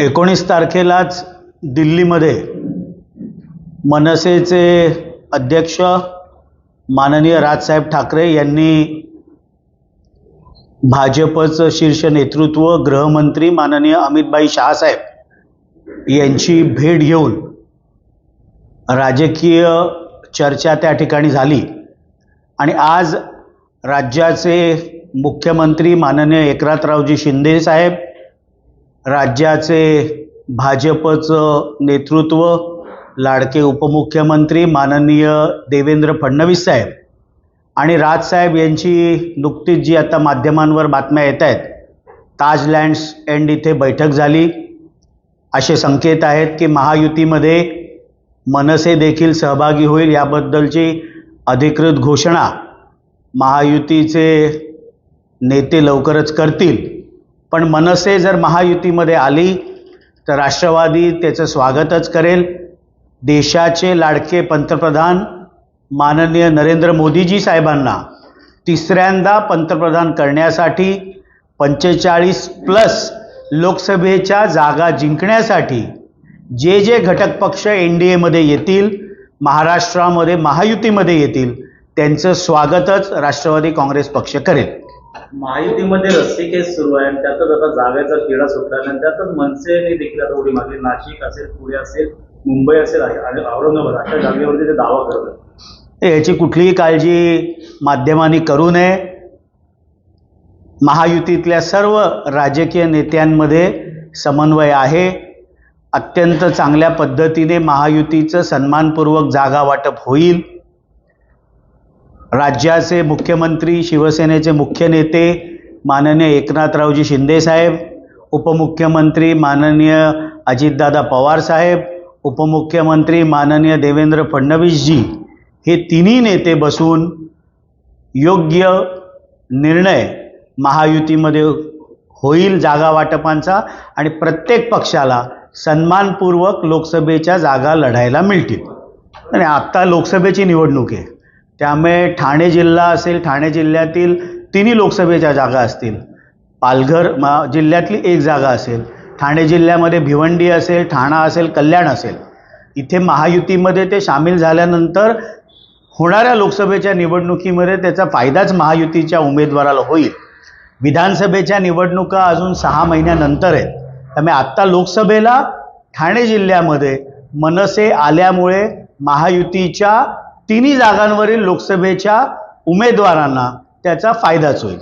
एकोणीस तारखेलाच दिल्लीमध्ये मनसेचे अध्यक्ष माननीय राजसाहेब ठाकरे यांनी भाजपचं शीर्ष नेतृत्व गृहमंत्री माननीय अमितभाई शहासाहेब यांची भेट घेऊन राजकीय चर्चा त्या ठिकाणी झाली. आणि आज राज्याचे मुख्यमंत्री माननीय एकनाथरावजी शिंदे साहेब राज्याचे भाजपचं नेतृत्व लाडके उपमुख्यमंत्री माननीय देवेंद्र फडणवीस साहेब आणि राजसाहेब यांची नुकतीच जी आता माध्यमांवर बातम्या येत आहेत ताज लँड्स एंड इथे बैठक झाली. असे संकेत आहेत की महायुतीमध्ये मनसे देखील सहभागी होईल याबद्दलची अधिकृत घोषणा महायुतीचे नेते लवकरच करतील. पण मनसे जर महायुतीमध्ये आली तर राष्ट्रवादी त्याचं स्वागतच करेल. देशाचे लाडके पंतप्रधान माननीय नरेंद्र मोदीजी साहेबांना तिसऱ्यांदा पंतप्रधान करण्यासाठी पंचेचाळीस प्लस लोकसभेच्या जागा जिंकण्यासाठी जे जे घटक पक्ष एन डी एमध्ये येतील महाराष्ट्रामध्ये महायुतीमध्ये येतील त्यांचं स्वागतच राष्ट्रवादी काँग्रेस पक्ष करेल. महायुतीमध्ये केस सुरू आहे आणि त्यातच आता जागाचा किडा सुटला आणि त्यातच मनसेने देखील आता उडी मारली. नाशिक असेल पुणे असेल मुंबई असेल आणि औरंगाबाद अशा जागेवरती ते दावा करत आहे याची कुठलीही काळजी माध्यमांनी करू नये. महायुतीतल्या सर्व राजकीय नेत्यांमध्ये समन्वय आहे. अत्यंत चांगल्या पद्धतीने महायुतीचं सन्मानपूर्वक जागा वाटप होईल. राज्याचे मुख्यमंत्री शिवसेनेचे मुख्य नेते माननीय एकनाथरावजी शिंदेसाहेब उपमुख्यमंत्री माननीय अजितदादा पवार साहेब उपमुख्यमंत्री माननीय देवेंद्र फडणवीसजी हे तिन्ही नेते बसून योग्य निर्णय महायुतीमध्ये होईल जागा वाटपांचा आणि प्रत्येक पक्षाला सन्मानपूर्वक लोकसभेच्या जागा लढायला मिळतील. आणि आत्ता लोकसभेची निवडणूक आहे. त्यामुळे ठाणे जिल्हा असेल ठाणे जिल्ह्यातील तिन्ही लोकसभेच्या जागा असतील. पालघर मा जिल्ह्यातली एक जागा असेल. ठाणे जिल्ह्यामध्ये भिवंडी असेल ठाणा असेल कल्याण असेल. इथे महायुतीमध्ये ते सामील झाल्यानंतर होणाऱ्या लोकसभेच्या निवडणुकीमध्ये त्याचा फायदाच महायुतीच्या उमेदवाराला होईल. विधानसभेच्या निवडणुका अजून सहा महिन्यानंतर आहेत. त्यामुळे आत्ता लोकसभेला ठाणे जिल्ह्यामध्ये मनसे आल्यामुळे महायुतीच्या तिन्ही जागांवरील लोकसभेच्या उमेदवारांना त्याचा फायदाच होईल.